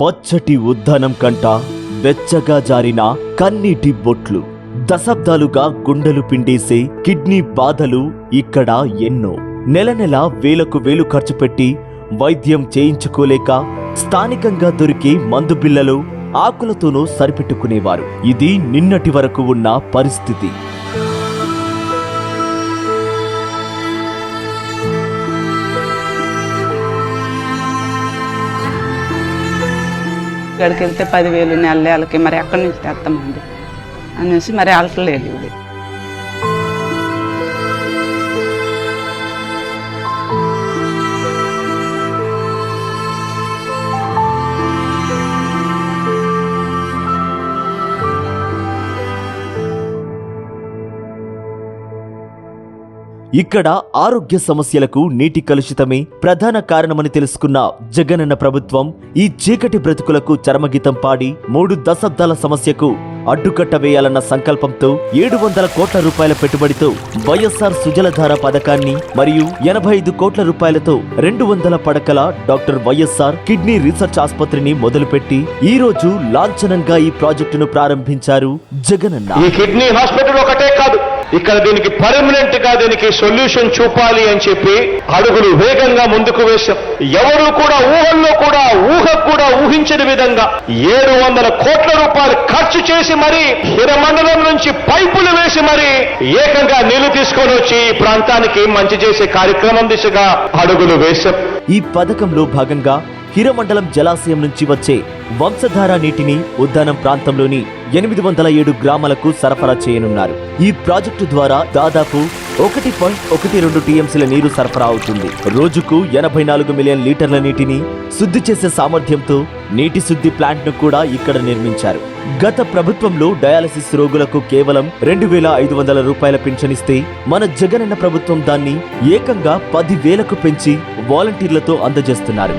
పచ్చటి ఉద్దానం కంట వెచ్చగా జారిన కన్నీటి బొట్లు. దశాబ్దాలుగా గుండెలు పిండేసే కిడ్నీ బాధలు ఇక్కడ ఎన్నో. నెల నెల వేలకు వేలు ఖర్చు పెట్టి వైద్యం చేయించుకోలేక స్థానికంగా దొరికే మందు బిళ్ళలు ఆకులతోనూ సరిపెట్టుకునేవారు. ఇది నిన్నటి వరకు ఉన్న పరిస్థితి. ఇక్కడికి వెళ్తే పదివేలు నెల నెలకి మరి ఎక్కడి నుంచి తెస్తామండి. అనేసి మరి వెళ్ళట్లేదు ఇక్కడ ఆరోగ్య సమస్యలకు నీటి కలుషితమే ప్రధాన కారణమని తెలుసుకున్న జగనన్న ప్రభుత్వం ఈ చీకటి బ్రతుకులకు చరమగీతం పాడి మూడు దశాబ్దాల సమస్యకు అడ్డుకట్ట వేయాలన్న సంకల్పంతో ఏడు వందల కోట్ల రూపాయల పెట్టుబడితో వైఎస్ఆర్ సుజలధార పథకాన్ని మరియు ఎనభై ఐదు కోట్ల రూపాయలతో రెండు వందల పడకల డాక్టర్ వైఎస్ఆర్ కిడ్నీ రీసెర్చ్ ఆసుపత్రిని మొదలుపెట్టి ఈ రోజు లాంఛనంగా ఈ ప్రాజెక్టును ప్రారంభించారు జగనన్న. ఈ కిడ్నీ హాస్పిటల్ ఒకటే కాదు. ఇక్కడ దీనికి పర్మనెంట్గా దీనికి సొల్యూషన్ చూపాలి అని చెప్పి అడుగులు వేగంగా ముందుకు వేశాం ఎవరు కూడా ఊహల్లో కూడా ఊహ కూడా ఊహించని విధంగా ఏడు వందల కోట్ల రూపాయలు ఖర్చు చేసి మరి హిరమండలం నుంచి పైపులు వేసి మరి ఏకంగా నీళ్ళు తీసుకొని వచ్చి ఈ ప్రాంతానికి మంచి చేసే కార్యక్రమం దిశగా అడుగులు వేశాం ఈ పథకంలో భాగంగా హిరమండలం జలాశయం నుంచి వచ్చే వంశధార నీటిని ఉద్దానం ప్రాంతంలోని ఎనిమిది వందల ఏడు గ్రామాలకు సరఫరా చేయనున్నారు. ఈ ప్రాజెక్టు ద్వారా దాదాపు ఒకటి పాయింట్ ఒకటి రెండు టీఎంసీల నీరు సరఫరా అవుతుంది. రోజుకు ఎనభై నాలుగు మిలియన్ లీటర్ల నీటిని శుద్ధి చేసే సామర్థ్యంతో నీటి శుద్ధి ప్లాంట్ను కూడా ఇక్కడ నిర్మించారు. గత ప్రభుత్వంలో డయాలసిస్ రోగులకు కేవలం రెండు వేల ఐదు వందల రూపాయల పింఛనిస్తే మన జగనన్న ప్రభుత్వం దాన్ని ఏకంగా పది వేలకు పెంచి వాలంటీర్లతో అందజేస్తున్నారు.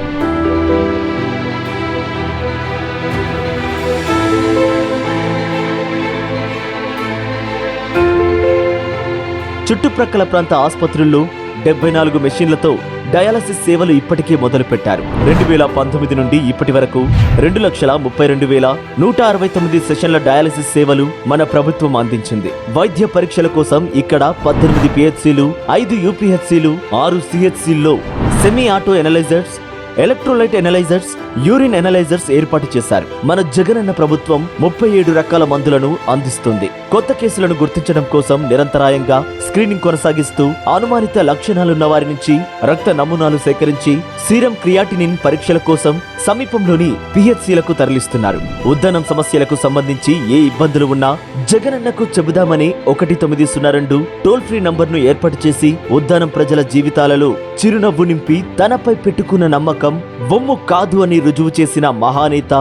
చుట్టుప్రక్కల ప్రాంత ఆసుపత్రుల్లో డెబ్బై నాలుగు మెషిన్లతో డయాలసిస్ సేవలు ఇప్పటికే మొదలుపెట్టారు. రెండు వేల పంతొమ్మిది నుండి ఇప్పటి వరకు రెండు లక్షల ముప్పై రెండు వేల నూట అరవై తొమ్మిది సెషన్ల డయాలసిస్ సేవలు మన ప్రభుత్వం అందించింది. వైద్య పరీక్షల కోసం ఇక్కడ పద్దెనిమిది పిహెచ్సిలు ఐదు యూపీహెచ్సిలు ఆరు సిహెచ్సిల్లో semi auto analysers electrolyte analysers urine analysers ఏర్పాటు చేశారు. మన జగనన్న ప్రభుత్వం ముప్పై ఏడు రకాల మందులను అందిస్తుంది. కొత్త కేసులను గుర్తించడం కోసం నిరంతరాయంగా స్క్రీనింగ్ కొనసాగిస్తూ అనుమానిత లక్షణాలున్న వారి నుంచి రక్త నమూనాలు సేకరించి సీరం క్రియాటినిన్ పరీక్షల కోసం సమీపంలోని పిహెచ్సిలకు తరలిస్తున్నారు. ఉద్దనం సమస్యలకు సంబంధించి ఏ ఇబ్బందులు ఉన్నా జగనన్నకు చెబుదామని ఒకటి తొమ్మిది సున్నా రెండు టోల్ ఫ్రీ నంబర్ను ఏర్పాటు చేసి ఉద్దానం ప్రజల జీవితాలలో చిరునవ్వు నింపి తనపై పెట్టుకున్న నమ్మకం నమ్మకం వమ్ము కాదు అని రుజువు చేసిన మహానేత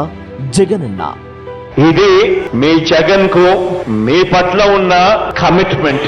జగనన్న. ఇది మీ జగన్కు మీ పట్ల ఉన్న కమిట్మెంట్